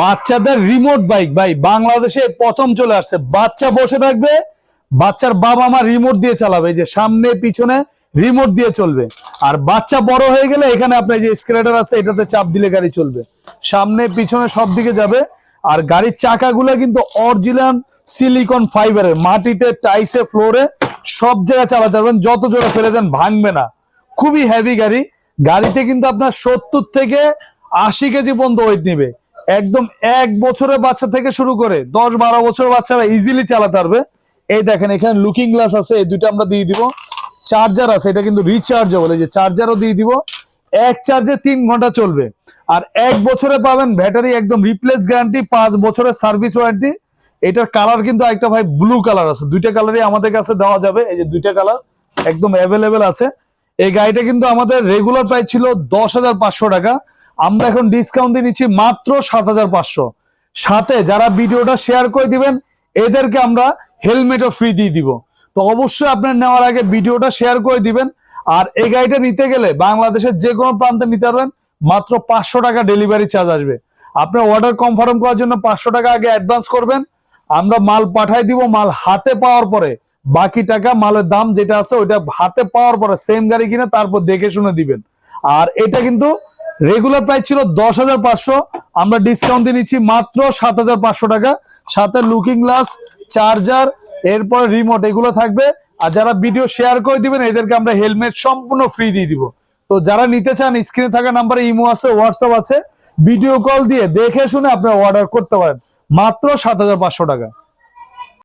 বাচ্চাদের remote bike ভাই, বাংলাদেশে প্রথম চলে আসছে। বাচ্চা বসে থাকবে, বাচ্চার বাবা মা রিমোট দিয়ে চালাবে যে সামনে, পিছনে রিমোট দিয়ে চলবে। আর বাচ্চা বড় হয়ে গেলে এখানে আপনার যে স্ক্রেটার আছে, এটাতে চাপ দিলে গাড়ি চলবে। সামনে, পিছনে সব দিকে যাবে। আর গাড়ির চাকাগুলো কিন্তু অরিজিনাল সিলিকন ফাইবারের মাটিতে টাইসে ফ্লোরে সব জায়গায় চালাতে পারবেন। যত জোরে ফেলে দেন ভাঙবে না। খুবই হেভি গাড়ি। গাড়িতে কিন্তু আপনার সত্তর থেকে আশি কেজি পর্যন্ত ওয়েট নিবে। একদম এক বছরের বাচ্চা থেকে শুরু করে দশ বারো বছরের বাচ্চারা ইজিলি চালাতে পারবে। এই দেখেন, এখানে লুকিং গ্লাস আছে, এই দুইটা আমরা দিয়ে দিব। চার্জার আছে, এটা কিন্তু রিচার্জেবল এই যে চার্জারও দিয়ে দিব। এক চার্জে তিন ঘণ্টা চলবে। আর এক বছরে পাবেন ব্যাটারি একদম রিপ্লেস গ্যারান্টি পাঁচ বছরের সার্ভিস ওয়ারেন্টি এটার কালার কিন্তু একটা ভাই ব্লু কালার আছে। দুইটা কালারই আমাদের কাছে দেওয়া যাবে। এই যে দুইটা কালার একদম অ্যাভেলেবেল আছে। এই গাড়িটা কিন্তু আমাদের রেগুলার প্রাইস ছিল দশ হাজার পাঁচশো টাকা। আমরা এখন ডিসকাউন্ট দিয়ে নিচ্ছি মাত্র সাত হাজার পাঁচশো। সাথে যারা ভিডিওটা শেয়ার করে দিবেন, এদেরকে আমরা হেলমেটও ফ্রি দিয়ে দিব। তো অবশ্যই আপনার নেওয়ার আগে ভিডিওটা শেয়ার করে দিবেন। আর এই গাড়িটা নিতে গেলে বাংলাদেশের যে কোনো প্রান্তে নিতে পারবেন, মাত্র পাঁচশো টাকা ডেলিভারি চার্জ আসবে। আপনার অর্ডার কনফার্ম করার জন্য পাঁচশো টাকা আগে অ্যাডভান্স করবেন। আমরা মাল পাঠাই দিব, মাল হাতে পাওয়ার পরে। বাকি টাকা মালের দাম যেটা আছে ওইটা হাতে পাওয়ার পরে সেম গাড়ি কিনে তারপর দেখে শুনে দিবেন। আর এটা কিন্তু রেগুলার প্রাইস ছিল দশ হাজার পাঁচশো। আমরা ডিসকাউন্ট দিয়ে নিচ্ছি মাত্র সাত হাজার পাঁচশো টাকা। সাথে লুকিং গ্লাস চার্জার এরপর রিমোট এগুলো থাকবে। আর যারা ভিডিও শেয়ার করে দিবেন, এদেরকে আমরা হেলমেট সম্পূর্ণ ফ্রি দিয়ে দিব। তো যারা নিতে চান স্ক্রিনে থাকা নাম্বারে ইমো আছে হোয়াটসঅ্যাপ আছে ভিডিও কল দিয়ে দেখে শুনে আপনারা অর্ডার করতে পারেন। মাত্র সাত হাজার পাঁচশো টাকা।